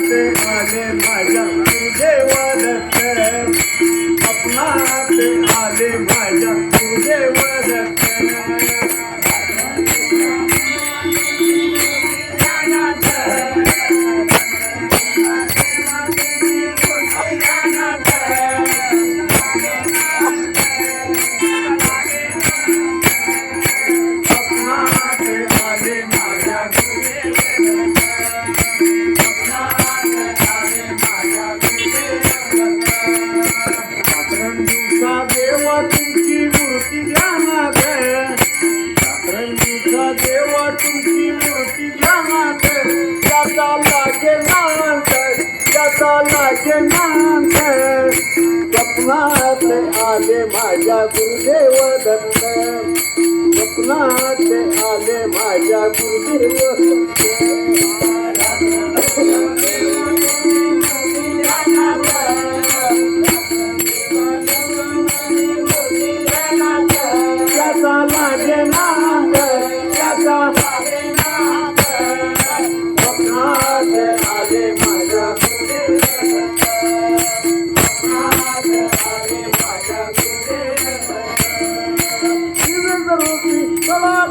आले माझ्या गुरुदेव दत्त स्वप्नात आले माझ्या गुरुदेव देवा मूर्ती ध्यानात त्याचा लागे नांत त्याचा लागे नांत स्वप्नात आले माझ्या गुरुदेव दत्त स्वप्नात आले माझ्या Gurudev Datta.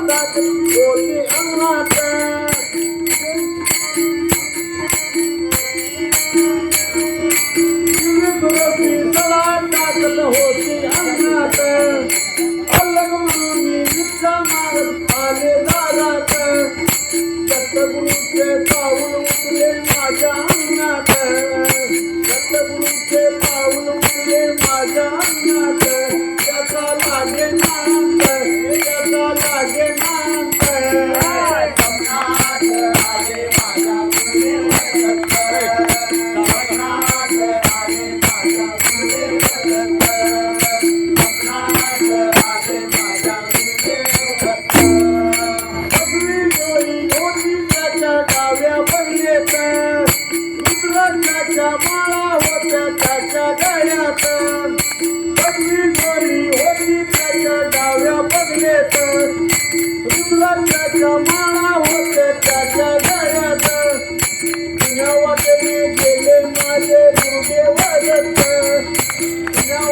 that for the unhappy. अलग मानी मिथ्या मारत आले दारात दत्तगुरूचे पाऊल उचले माझ्या येत. रुद्राक्षाच्या माळा होत्या त्याच्या गळ्यात. पुण्या वाटेने गेले माझे गुरुदेव दत्त पुण्या